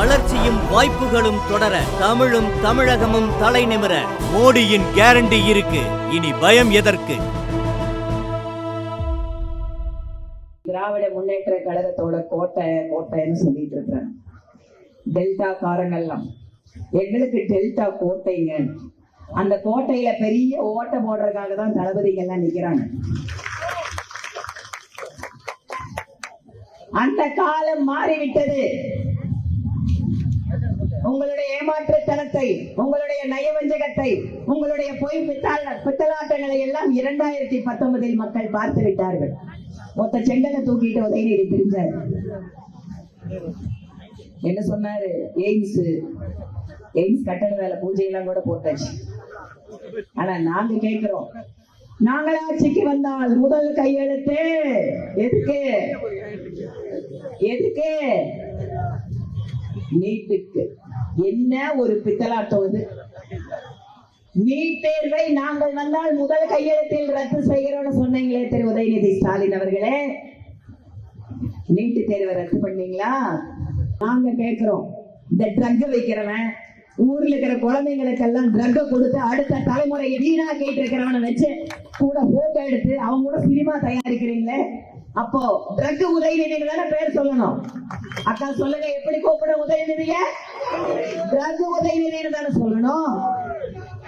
வளர்ச்சியும் வாய்ப்புகளும் தொடர தமிழும் தமிழகமும் தலை நிமிர மோடியின் கேரண்டி இருக்கு. இனி பயம் எதற்கு? திராவிட முன்னேற்ற கழகத்தோட கோட்டை கோட்டைன்னு சொல்லிட்டு இருக்கிறேன். டெல்டா காரங்கள்லாம். எங்களுக்கு டெல்டா கோட்டைங்க. அந்த கோட்டையில பெரிய ஓட்டை போடுறதுக்காக தான் தளபதிகள் எல்லாம் நிக்கிறாங்க. அந்த காலம் மாறிவிட்டது. உங்களுடைய ஏமாற்றுத்தனத்தை உங்களுடைய நயவஞ்சகத்தை உங்களுடைய பொய் பித்தாள பித்தலாட்டங்களை எல்லாம் இரண்டாயிரத்தி பத்தொன்பதில் மக்கள் பார்த்து விட்டார்கள். ஒத்த செங்கலை தூக்கிட்டு உதயநிதி பிரிஞ்சார். என்ன சொன்னாரு? எய்ம்ஸ் எய்ம்ஸ் கட்டண வேலை பூஜை எல்லாம் கூட போட்டாச்சு. ஆனா நாங்க கேட்கிறோம் நாங்களாட்சிக்கு வந்தால் முதல் கையெழுத்து எதுக்கு? எதுக்கு? நீட்டுக்கு. என்ன ஒரு பித்தலாட்டம் இது நீட் தேர்வை நாங்கள் வந்தால் முதல் கையெழுத்தில் ரத்து செய்கிறோம்னு சொன்னீங்களே திரு உதயநிதி ஸ்டாலின் அவர்களே. நீட்டு தேர்வை ரத்து பண்ணீங்களா? நாங்க கேட்கிறோம். இந்த ட்ரக் வைக்கிறவன் ஊர்ல இருக்கிற குழந்தைங்களுக்கு எல்லாம் ட்ரக் கொடுத்து அடுத்த தலைமுறை வீணா கேட்டு இருக்கிறவனை வச்சு கூட போட்டோ எடுத்து அவங்க கூட சினிமா தயாரிக்கிறீங்களே? அப்போ ட்ரக் உதயநிதி தானே பேர் சொல்லணும். அக்கா சொல்லுங்க எப்படி கூப்பிட உதயநிதிய? ட்ரக் உதயநிதினு தானே சொல்லணும்.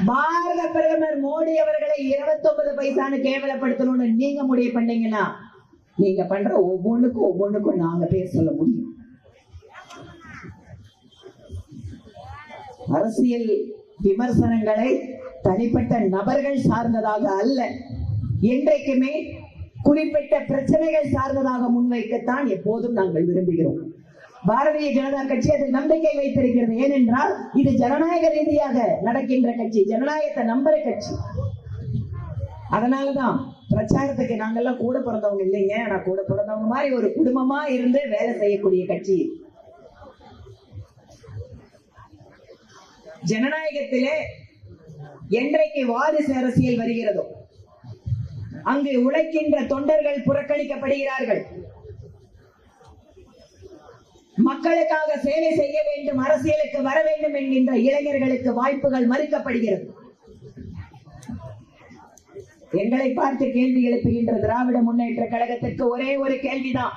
பாரத பிரதமர் மோடி அவர்களை 29 பைசான்னு கேவலப்படுத்தணும்னு நீங்க முடிவு பண்ணீங்கன்னா நீங்க பண்ற ஒவ்வொன்றுக்கும் ஒவ்வொன்றுக்கும் நாங்க பேர் சொல்ல முடியும். அரசியல் விமர்சனங்களை தனிப்பட்ட நபர்கள் சார்ந்ததாக அல்ல. என்றைக்குமே குறிப்பிட்ட பிரச்சனைகள் சார்ந்ததாக முன்வைக்கத்தான் எப்போதும் நாங்கள் விரும்புகிறோம். பாரதிய ஜனதா கட்சி அதில் நம்பிக்கை வைத்திருக்கிறது. ஏனென்றால் இது ஜனநாயக ரீதியாக நடக்கின்ற கட்சி. ஜனநாயகத்தை நம்புற கட்சி. அதனாலதான் பிரச்சாரத்துக்கு நாங்கெல்லாம் கூட பிறந்தவங்க இல்லைங்க. ஆனா கூட பிறந்தவங்க மாதிரி ஒரு குடும்பமா இருந்து வேலை செய்யக்கூடிய கட்சி. ஜனநாயகத்திலே என்றைக்கு வாரிசு அரசியல் வருகிறதோ அங்கு உழைக்கின்ற தொண்டர்கள் புறக்கணிக்கப்படுகிறார்கள். மக்களுக்காக சேவை செய்ய வேண்டும் அரசியலுக்கு வர வேண்டும் என்கின்ற இளைஞர்களுக்கு வாய்ப்புகள் மறுக்கப்படுகிறது. எங்களை பார்த்து கேள்வி எழுப்புகின்ற திராவிட முன்னேற்ற கழகத்திற்கு ஒரே ஒரு கேள்விதான்.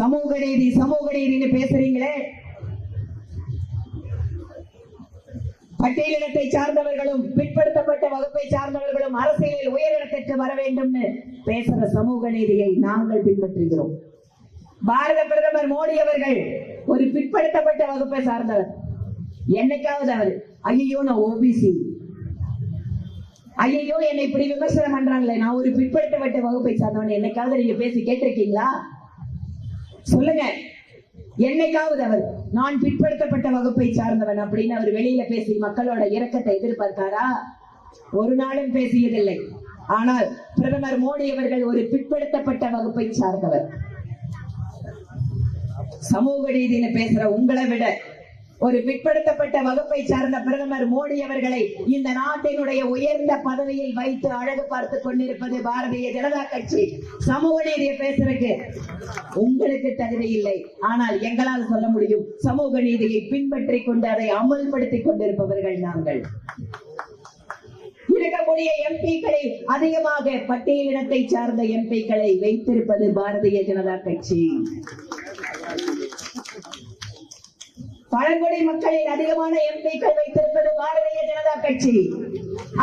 சமூக நீதி சமூக நீதினு பேசுறீங்களே? பட்டியலினத்தை சார்ந்தவர்களும் பிற்படுத்தப்பட்ட வகுப்பை சார்ந்தவர்களும் அரசியலில் உயரிடத்திற்கு வர வேண்டும்னு பேசுற சமூக நீதியை நாங்கள் பின்பற்றுகிறோம். பாரத பிரதமர் மோடி அவர்கள் ஒரு பிற்படுத்தப்பட்ட வகுப்பை சார்ந்தவர். என்னைக்காவது அவர். ஐயோ நான் ஓபிசி ஐயோ என்னை இப்படி விமர்சனம் பண்றாங்களே. நான் ஒரு பிற்படுத்தப்பட்ட வகுப்பை சார்ந்தவன். என்னைக்காவது நீங்க பேசி கேட்டிருக்கீங்களா? சொல்லுங்க. என்னைக்காவது அவர் நான் பிற்படுத்தப்பட்ட வகுப்பை சார்ந்தவன் அப்படின்னு அவர் வெளியில பேசி மக்களோட இரக்கத்தை எதிர்பார்த்தாரா? ஒரு நாளும் பேசியதில்லை. ஆனால் பிரதமர் மோடி அவர்கள் ஒரு பிற்படுத்தப்பட்ட வகுப்பை சார்ந்தவர். சமூக நீதினு பேசுற உங்களை விட ஒரு பிற்படுத்தப்பட்ட வகுப்பை சார்ந்த பிரதமர் மோடி அவர்களை இந்த நாட்டினுடைய உயர்ந்த பதவியில் வைத்து அழகு பார்த்து கொண்டிருப்பது பாரதிய ஜனதா கட்சி. சமூக நீதியை பேசுறதுக்கு உங்களுக்கு தகுதி இல்லை. ஆனால் எங்களால் சொல்ல முடியும் சமூக நீதியை பின்பற்றி கொண்டு அதை அமல்படுத்திக் கொண்டிருப்பவர்கள் நாங்கள். இருக்கக்கூடிய எம்பிக்களை அதிகமாக பட்டியலினத்தை சார்ந்த எம்பிக்களை வைத்திருப்பது பாரதிய ஜனதா கட்சி. பழங்குடி மக்களில் அதிகமான எம்பிக்கள் வைத்திருப்பது பாரதிய ஜனதா கட்சி.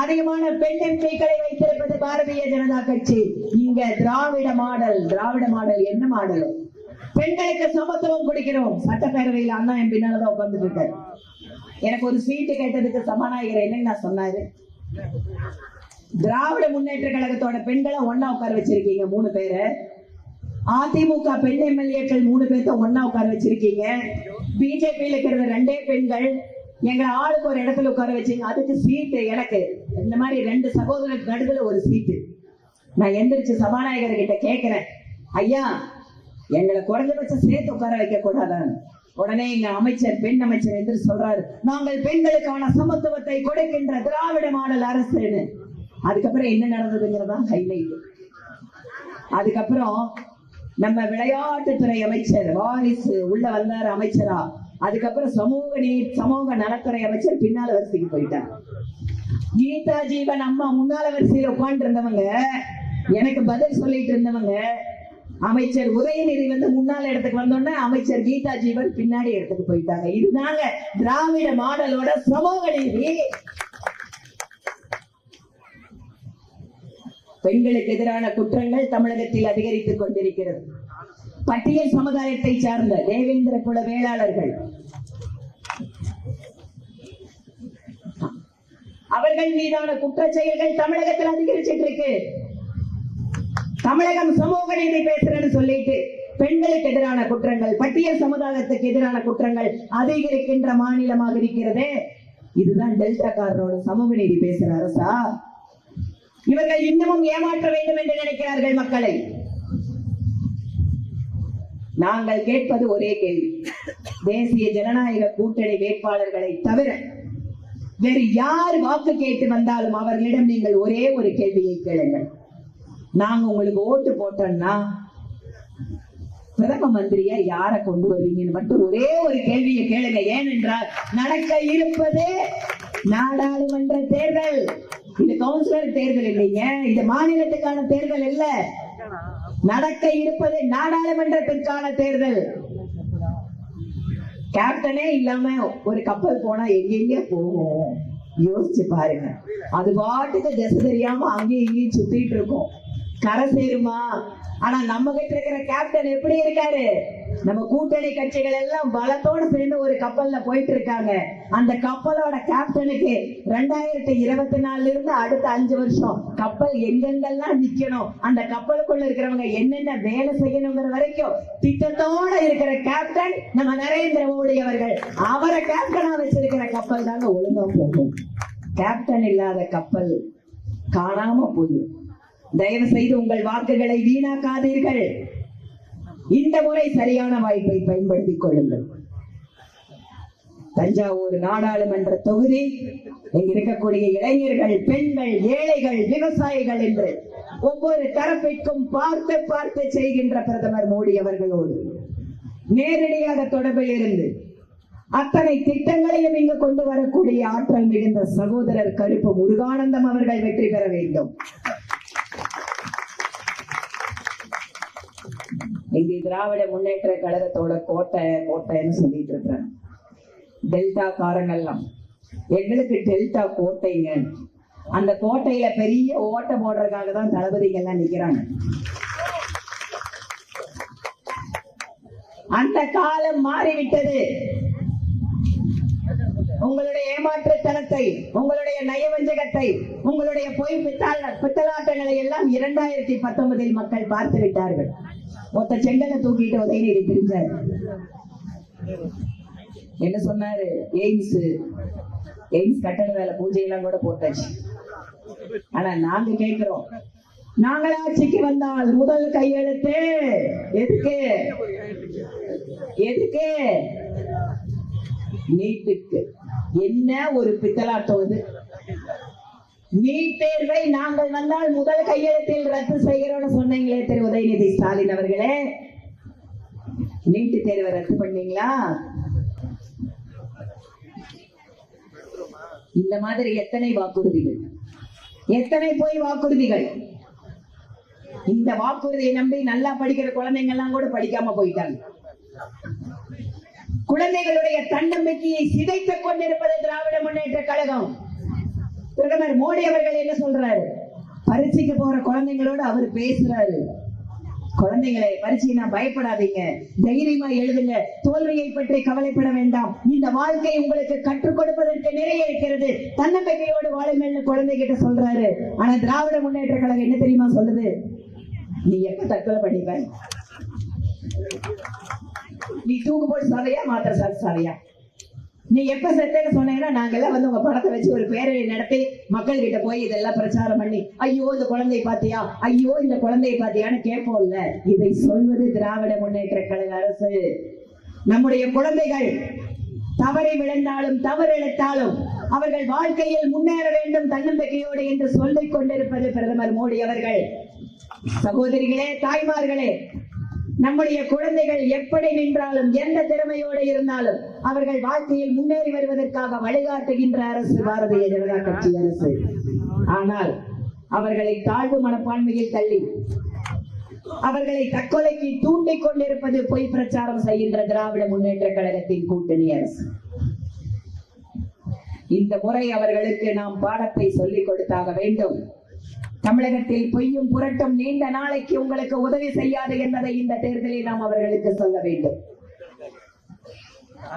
அதிகமான பெண் எம்பிக்களை வைத்திருப்பது பாரதிய ஜனதா கட்சி. இங்க திராவிட மாடல் திராவிட மாடல் என்ன மாடல்? பெண்களுக்கு சமத்துவம் கொடுக்கிறோம். சட்டப்பேரவையில் அண்ணா என் பின்னாலதான் உட்கார்ந்துட்டு இருக்காரு எனக்கு ஒரு சீட்டு கேட்டதுக்கு சபாநாயகர் என்னன்னு நான் சொன்னாரு. திராவிட முன்னேற்ற கழகத்தோட பெண்களை ஒன்னா உட்கார வச்சிருக்கீங்க மூணு பேரை. அதிமுக பெண் எம்எல்ஏக்கள் மூணு பேர்த்த ஒன்னா உட்கார வச்சிருக்கீங்க. பிஜேபியில் இருக்கிற ரெண்டே பெண்கள். எங்களை ஆளுக்கு ஒரு இடத்துல உட்கார வச்சீங்க அதுக்கு சீட்டு எனக்கு. இந்த மாதிரி ரெண்டு சகோதரருக்கு நடுவில் ஒரு சீட்டு நான் எந்திரிச்சு சபாநாயகர் கிட்ட கேட்கிறேன் ஐயா எங்களை குறைஞ்சபட்சம் சேர்த்து உட்கார வைக்க கூடாதான் உடனே எங்க அமைச்சர் பெண் அமைச்சர் என்று சொல்றாரு. நாங்கள் பெண்களுக்கான சமத்துவத்தை கொடுக்கின்ற திராவிட மாடல் அரசுன்னு. அதுக்கப்புறம் என்ன நடந்ததுங்கிறதா ஹைலைட் அதுக்கப்புறம் நம்ம விளையாட்டுத்துறை அமைச்சர் வாரிசு உள்ள வந்தார் அமைச்சரா. அதுக்கப்புறம் சமூக நீர் சமூக நலத்துறை அமைச்சர் பின்னால வரிசைக்கு போயிட்டார். கீதா ஜீவன் அம்மா முன்னால வரிசையில உட்காந்து இருந்தவங்க எனக்கு பதில் சொல்லிட்டு இருந்தவங்க அமைச்சர் உதயநிதி வந்து முன்னால இடத்துக்கு வந்தோடனே அமைச்சர் கீதா ஜீவன் பின்னாடி இடத்துக்கு போயிட்டாங்க. இதுதாங்க திராவிட மாடலோட சமூக நீதி. பெண்களுக்கு எதிரான குற்றங்கள் தமிழகத்தில் அதிகரித்துக் கொண்டிருக்கிறது. பட்டியல் சமுதாயத்தை சார்ந்த தேவேந்திர குல வேளாளர்கள். அவர்கள் மீதான குற்ற செயல்கள் தமிழகத்தில் அதிகரிச்சிட்டு இருக்கு தமிழகம் சமூக நீதி பேசுறேன்னு சொல்லிட்டு பெண்களுக்கு எதிரான குற்றங்கள் பட்டியல் சமுதாயத்துக்கு எதிரான குற்றங்கள் அதிகரிக்கின்ற மாநிலமாக இருக்கிறதே. இதுதான் டெல்டாக்காரரோட சமூக நீதி பேசுற அரசா? இவர்கள் இன்னமும் ஏமாற்ற வேண்டும் என்று நினைக்கிறார்கள் மக்களை. நாங்கள் கேட்பது ஒரே கேள்வி. தேசிய ஜனநாயக கூட்டணி வேட்பாளர்களை தவிர வேறு யார் வாக்கு கேட்டு வந்தாலும் அவர்களிடம் நீங்கள் ஒரே ஒரு கேள்வியை கேளுங்கள். நாங்க உங்களுக்கு ஓட்டு போட்டோம்னா பிரதம மந்திரியா யாரை கொண்டு வருவீங்கன்னு மட்டும் ஒரே ஒரு கேள்வியை கேளுங்க. ஏனென்றால் நடக்க இருப்பது நாடாளுமன்ற தேர்தல். இது கவுன்சிலர் தேர்தல் இல்லைங்க. இது மாநிலத்துக்கான தேர்தல் இல்ல. நடக்க இருப்பது நாடாளுமன்றத்திற்கான தேர்தல். கேப்டனே இல்லாம ஒரு கப்பல் போனா எங்கெங்க போகும் யோசிச்சு பாருங்க. அது பாட்டுக்கு திசை தெரியாம அங்கேயும் இங்கேயும் சுத்திட்டு இருக்கும். கரை சேருமா? ஆனா நம்ம கிட்ட இருக்கிற கேப்டன் எப்படி இருக்காரு? நம்ம கூட்டணி கட்சிகள் எல்லாம் பலத்தோடு சேர்ந்து ஒரு கப்பல்ல போயிட்டு இருக்காங்க அந்த கப்பலோட கேப்டனுக்கு ரெண்டாயிரத்தி இருபத்தி நாலுல இருந்து அடுத்த அஞ்சு வருஷம் கப்பல் எங்கெங்கெல்லாம் நிக்கணும் அந்த கப்பலுக்குள்ள இருக்கிறவங்க என்னென்ன வேலை செய்யணுங்கிற வரைக்கும் திட்டத்தோட இருக்கிற கேப்டன் நம்ம நரேந்திர மோடி அவர்கள். அவரை கேப்டனா வச்சிருக்கிற கப்பல் தாங்க ஒழுங்கா போகும். கேப்டன் இல்லாத கப்பல் காணாம போயிடும். தயவு செய்து உங்கள் வாக்குகளை வீணாக்காதீர்கள். இந்த முறை சரியான வாய்ப்பை பயன்படுத்திக் கொள்ளுங்கள். தஞ்சாவூர் நாடாளுமன்ற தொகுதி இருக்கக்கூடிய இளைஞர்கள் பெண்கள் ஏழைகள் விவசாயிகள் என்று ஒவ்வொரு தரப்பிற்கும் பார்த்து பார்த்து செய்கின்ற பிரதமர் மோடி அவர்களோடு நேரடியாக தொடர்பில் இருந்து அத்தனை திட்டங்களையும் இங்கு கொண்டு வரக்கூடிய ஆற்றல் மிகுந்த சகோதரர் கருப்பு முருகானந்தம் அவர்கள் வெற்றி பெற வேண்டும். இது திராவிட முன்னேற்ற கழகத்தோட கோட்டை கோட்டைன்னு சொல்லிட்டு இருக்கிறேன் டெல்டா காரங்கள்லாம். எங்களுக்கு டெல்டா கோட்டைங்க. அந்த கோட்டையில பெரிய ஓட்ட போடுறதுக்காக தான் தளபதிகள் எல்லாம் நிக்கிறாங்க. அந்த காலம் மாறிவிட்டது. உங்களுடைய ஏமாற்றுத்தனத்தை உங்களுடைய நயவஞ்சகத்தை உங்களுடைய பொய் பித்தாள பித்தலாட்டங்களை எல்லாம் இரண்டாயிரத்தி பத்தொன்பதில் மக்கள் பார்த்து விட்டார்கள். ஒத்த செண்டனை தூக்கிட்டு உதயநிதி பிரிஞ்சார். என்ன சொன்னாரு? எய்ம்ஸ். எய்ம்ஸ் கட்டட வேலை பூஜையெல்லாம் கூட போட்டாச்சு. ஆனா நாங்க கேட்கிறோம். நாங்கள் ஆட்சிக்கு வந்தால் முதல் கையெழுத்து எதுக்கு? எதுக்கு? நீட்டுக்கு. என்ன ஒரு பித்தலாட்டம் இது? நீட் தேர்வை நாங்கள் வந்தால் முதல் கையெழுத்தில் ரத்து செய்கிறோம்னு சொன்னீங்களே திரு உதயநிதி ஸ்டாலின் அவர்களே. நீட்டு தேர்வை ரத்து பண்ணீங்களா? இந்த மாதிரி எத்தனை வாக்குறுதிகள்? எத்தனை போய் வாக்குறுதிகள்? இந்த வாக்குறுதியை நம்பி நல்லா படிக்கிற குழந்தைங்க எல்லாம் கூட படிக்காம போயிட்டாங்க. குழந்தைகளுடைய தன்னம்பிக்கையை சிதைத்துக் கொண்டிருப்பது திராவிட முன்னேற்ற கழகம். பிரதமர் மோடி அவர்கள் என்ன சொல்றாரு? பரீட்சைக்கு போற குழந்தைங்களோட அவர் பேசுறாரு. குழந்தைகளை பரீட்சைனா பயப்படாதீங்க. தைரியமா எழுதுங்க. தோல்வியை பற்றி கவலைப்பட வேண்டாம். இந்த வாழ்க்கை உங்களுக்கு கற்றுக் கொடுப்பதற்கு நிறைய இருக்கிறது. தன்னம்பிக்கையோடு வாழுங்கள்னு குழந்தைகிட்ட சொல்றாரு. ஆனா திராவிட முன்னேற்ற கழகம் என்ன தெரியுமா சொல்லுது? நீ எப்ப தற்கொலை பண்ணிப்ப? நீ தூக்கு போட்டு சொல்லையா மாத்திர சாப்பிட்டு சொல்லையா நீ எப்ப செத்தேன்னு சொன்னீங்கன்னா நாங்கெல்லாம் வந்து உங்க படத்தை வச்சு ஒரு பேரணி நடத்தி மக்கள் கிட்ட போய் இதெல்லாம் பிரச்சாரம் பண்ணி ஐயோ இந்த குழந்தை பாத்தியா ஐயோ இந்த குழந்தையை பாத்தியான்னு கேட்போம்ல. இதை சொல்வது திராவிட முன்னேற்ற கழக அரசு. நம்முடைய குழந்தைகள் தவறை விழுந்தாலும் தவறிழைத்தாலும் அவர்கள் வாழ்க்கையில் முன்னேற வேண்டும் தன்னம்பிக்கையோடு என்று சொல்லிக் கொண்டிருப்பது பிரதமர் மோடி அவர்கள். சகோதரிகளே தாய்மார்களே நம்முடைய குழந்தைகள் எப்படி நின்றாலும் எந்த திறமையோடு இருந்தாலும் அவர்கள் வாழ்க்கையில் முன்னேறி வருவதற்காக வழிகாட்டுகின்ற அரசு பாரதிய ஜனதா கட்சி அரசு. ஆனால் அவர்களை தாழ்வு மனப்பான்மையில் தள்ளி அவர்களை தற்கொலைக்கு தூண்டிக் கொண்டிருப்பது பொய் பிரச்சாரம் செய்கின்ற திராவிட முன்னேற்ற கழகத்தின் கூட்டணி அரசு. இந்த முறை அவர்களுக்கு நாம் பாடத்தை சொல்லிக் கொடுத்தாக வேண்டும். தமிழகத்தில் பொய்யும் புரட்டும் நீண்ட நாளைக்கு உங்களுக்கு உதவி செய்யாது என்பதை இந்த தேர்தலில் நாம் அவர்களுக்கு சொல்ல வேண்டும்.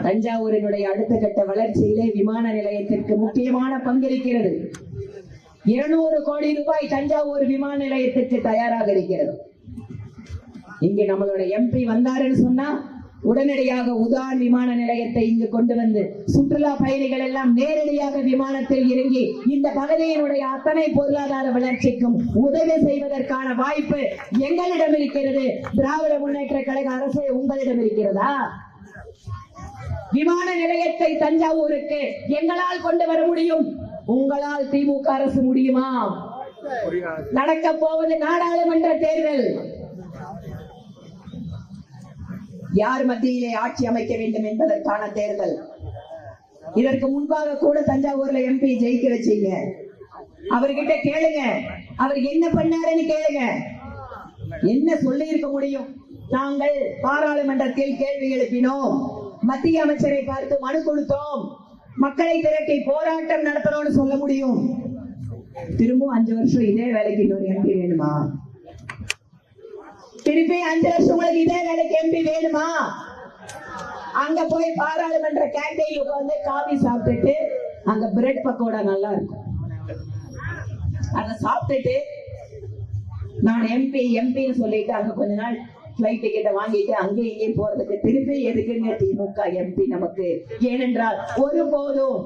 தஞ்சாவூரினுடைய அடுத்த கட்ட வளர்ச்சியிலே விமான நிலையத்திற்கு முக்கியமான பங்கிருக்கிறது. இருநூறு கோடி ரூபாய் தஞ்சாவூர் விமான நிலையத்திற்கு தயாராக இருக்கிறது. இங்கே நம்மளோட எம்பி வந்தாருன்னு சொன்னா உடனடியாக உதான் விமான நிலையத்தை இங்கு கொண்டு வந்து சுற்றுலா பயணிகள் எல்லாம் நேரடியாக விமானத்தில் இறங்கி இந்த பகுதியினுடைய அத்தனை பொருளாதார வளர்ச்சிக்கும் உதவி செய்வதற்கான வாய்ப்பு எங்களிடம் இருக்கிறது. திராவிட முன்னேற்ற கழக அரசு உங்களிடம் இருக்கிறதா? விமான நிலையத்தை தஞ்சாவூருக்கு எங்களால் கொண்டு வர முடியும்? உங்களால் திமுக அரசு முடியுமா? நடக்க போவது நாடாளுமன்ற தேர்தல். யார் மத்தியிலே ஆட்சி அமைக்க வேண்டும் என்பதற்கான தேர்தல். இதற்கு முன்பாக கூட தஞ்சாவூர்ல எம்பி ஜெயிக்க வச்சீங்க அவர்கிட்ட கேளுங்க. அவர் என்ன பண்ணாருன்னு கேளுங்க. என்ன சொல்லி இருக்க முடியும்? நாங்கள் பாராளுமன்றத்தில் கேள்வி எழுப்பினோம். மத்திய அமைச்சரை பார்த்து மனு கொடுத்தோம். மக்களை திரட்டி போராட்டம் நடத்தணும்னு சொல்ல முடியும். திரும்பவும் அஞ்சு வருஷம் இதே வேலைக்கு இன்னொரு எம்பி வேணுமா? திருப்பி அஞ்சு வருஷம் உங்களுக்கு இதே வேலைக்கு எம்பி வேணுமா? அங்க போய் பாராளுமன்ற கேண்டீன்ல உட்கார்ந்து காபி சாப்பிட்டுட்டு அங்க பிரெட் பக்கோடா நல்லா இருக்கும். அத சாப்பிட்டுட்டு நான் எம்பி எம்பின்னு சொல்லிட்டு அங்க கொஞ்ச நாள் பிளைட் டிக்கெட்டை வாங்கிட்டு அங்கே இங்கே போறதுக்கு திருப்பி எதுக்குங்க திமுக எம்பி நமக்கு? ஏனென்றால் ஒருபோதும்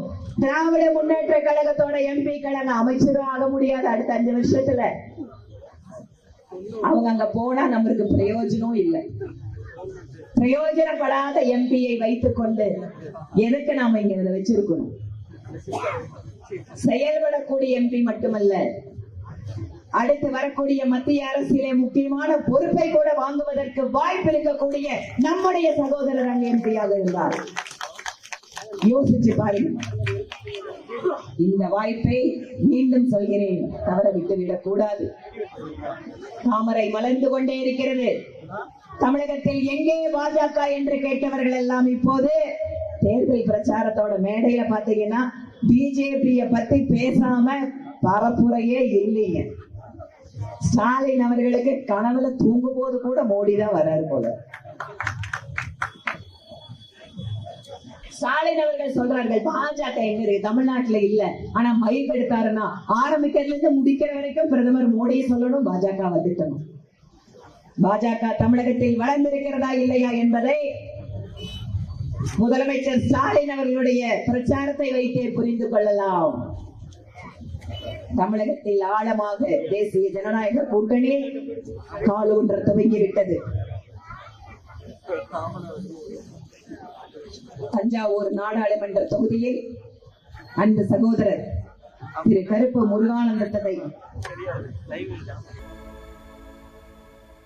திராவிட முன்னேற்ற கழகத்தோட எம்பி நான் அமைச்சரும் ஆக முடியாது அடுத்த அஞ்சு வருஷத்துல. அவங்க அங்க போனா நம்மளுக்கு பிரயோஜனம் இல்லை. பிரயோஜனப்படாத எம்பியை வைத்துக் கொண்டு எதுக்கு நாம இங்க இதை வச்சிருக்கணும்? செயல்படக்கூடிய எம்பி மட்டுமல்ல அடுத்து வரக்கூடிய மத்திய அரசிலே முக்கியமான பொறுப்பை கூட வாங்குவதற்கு வாய்ப்பு இருக்கக்கூடிய நம்முடைய சகோதரர் அங்கே எம்பியாக இருந்தார். யோசிச்சு பாருங்க. இந்த வாய்ப்பை மீண்டும் சொல்கிறேன். தவற விட்டுவிடக் கூடாது. தாமரை மலர்ந்து கொண்டே இருக்கிறது. தமிழகத்தில் எங்கே பாஜக என்று கேட்டவர்கள் எல்லாம் இப்போது தேர்தல் பிரச்சாரத்தோட மேடையில பாத்தீங்கன்னா பிஜேபிய பத்தி பேசாம பரப்புரையே இல்லைங்க. ஸ்டாலின் அவர்களுக்கு கனவுல தூங்கும் போது கூட மோடி தான் வர்றாரு போல ஸ்டாலின் அவர்கள் சொல்றார்கள் பாஜக எங்க இருக்கு தமிழ்நாட்டுல இல்ல. ஆனா மயிர் எடுத்தாருன்னா ஆரம்பிக்கிறதுல இருந்து முடிக்கிற வரைக்கும் பிரதமர் மோடியை சொல்லணும் பாஜக வந்துட்டணும் பாஜக தமிழகத்தில் வளர்ந்திருக்கிறதா இல்லையா என்பதை முதலமைச்சர் ஸ்டாலின் அவர்களுடைய பிரச்சாரத்தை வைத்தே புரிந்து கொள்ளலாம். தமிழகத்தில் ஆழமாக தேசிய ஜனநாயக கூட்டணி காலூன்ற துவங்கிவிட்டது. தஞ்சாவூர் நாடாளுமன்ற தொகுதியில் அந்த சகோதரர் திரு கருப்பு முருகானந்தத்தை